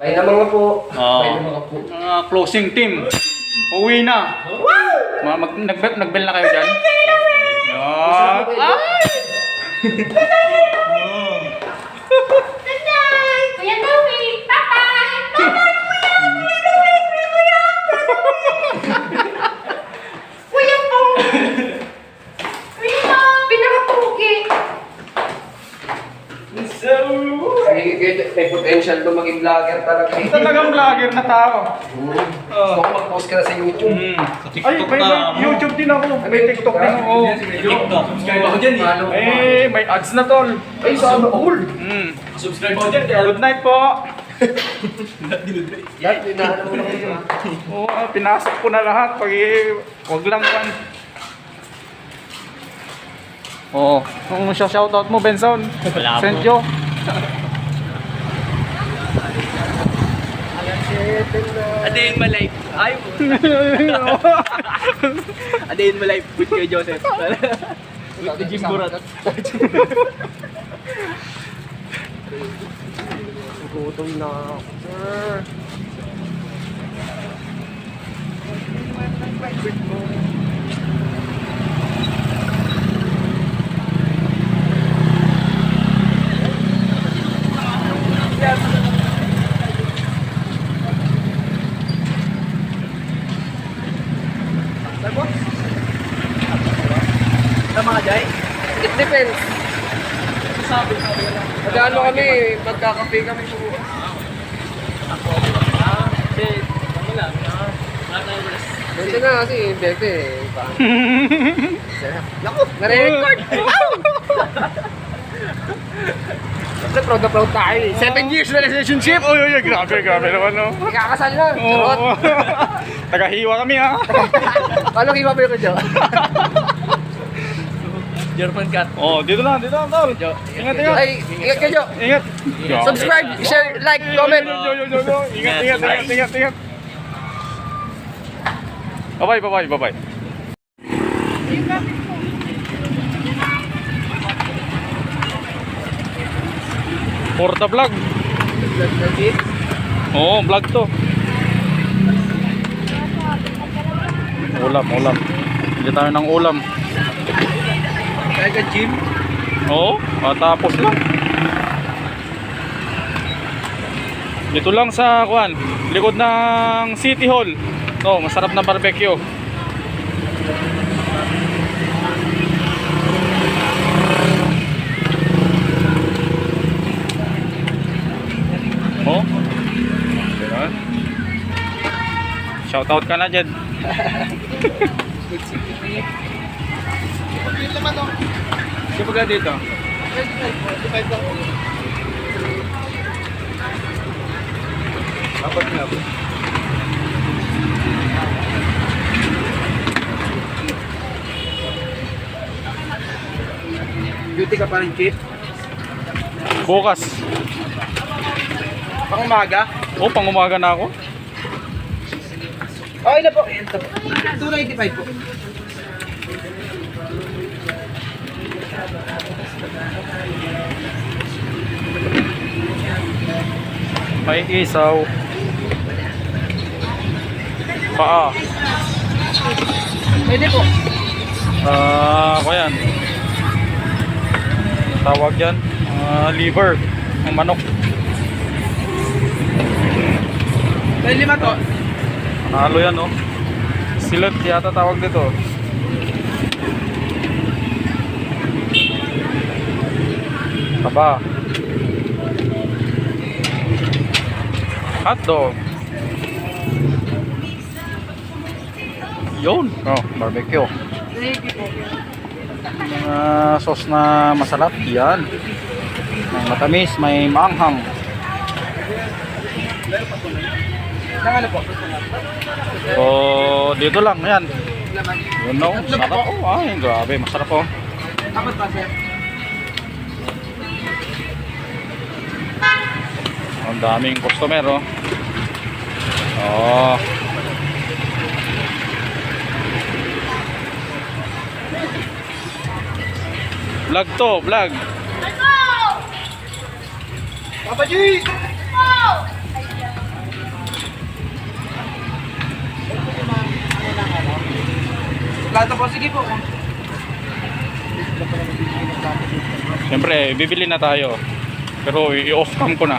Bye na mga po. Oo. Bye na mga po. Mga closing team. Uwi na. Mga mag, nag, nagbel na kayo dyan? Yan. Ay! may potential to maging vlogger talaga. eh. Talagang vlogger na tao. Hmm. Gusto ko mag-post ka na sa YouTube. Mm. Ay, may, may YouTube din ako. May TikTok din ako. TikTok. Subscribe ako dyan eh. Eh, may ads na tol. Ay, sana all. Mm. Subscribe ako dyan. Kaya Good night po. Lahat, hinahanap mo. Oo, ah, pinasok ko na lahat. Pag wag lang kan. Oo. Kung siya shoutout mo, Benson. Wala po. Send Joe. A day in my life. Ay po. A day in my life with Kuya Joseph. with the Jim Burat. Gutom na ako, sir. Sa jay. It depends. Sabi, sabi lang. Magkano kami, magkakape kami po. Ah, shit. Ano lang. Ah, wala tayong rest. Kasi na kasi, bete. Paano? Naku, nare-record. Siyempre, proud na proud tayo eh. Seven years na relationship. Uy, uy, uy, grabe, grabe naman, no? Ikakasal na. Charot. Tagahiwa kami, ha? Paano kipa pa yung joke? German cat. Oh, dito lang, dito lang, tol. Ingat, ingat. Ay, ingat kayo. Ingat. Subscribe, share, like, comment. Yo, yo, yo, yo. Ingat, ingat, ingat, ingat, ingat. Bye-bye, bye-bye, bye-bye. Porta vlog. Oo, vlog to. Ulam, ulam. Hindi tayo ng ulam. Ka gym. Oo, matapos lang. Dito lang sa kuan, likod ng City Hall. Oh, masarap na barbecue. Oh. Shoutout ka na dyan. Sino ka dito? Apat na po. Duty ka pa rin, Chief? Bukas. Pang umaga? Oh, pang umaga na ako. Okay na po. 295 po. May isaw. Paa. Pwede po. Ah, ako yan. Tawag yan. Ah, liver. Ng manok. Pwede lima to. Nalo yan, oh. Silot yata tawag dito. Taba. Hotdog. Yun. Oh, barbecue. Mga sauce na masarap. Yan. May matamis, may maanghang. Nang ano? So, dito lang, yan. Yun no, sarap oh. Ay, grabe, masarap oh. Apat pa, sir. Ang daming customer oh. Oh. Vlog to, vlog. Papa G! Plato po, sige po. Siyempre, bibili na tayo. Pero i-off cam ko na.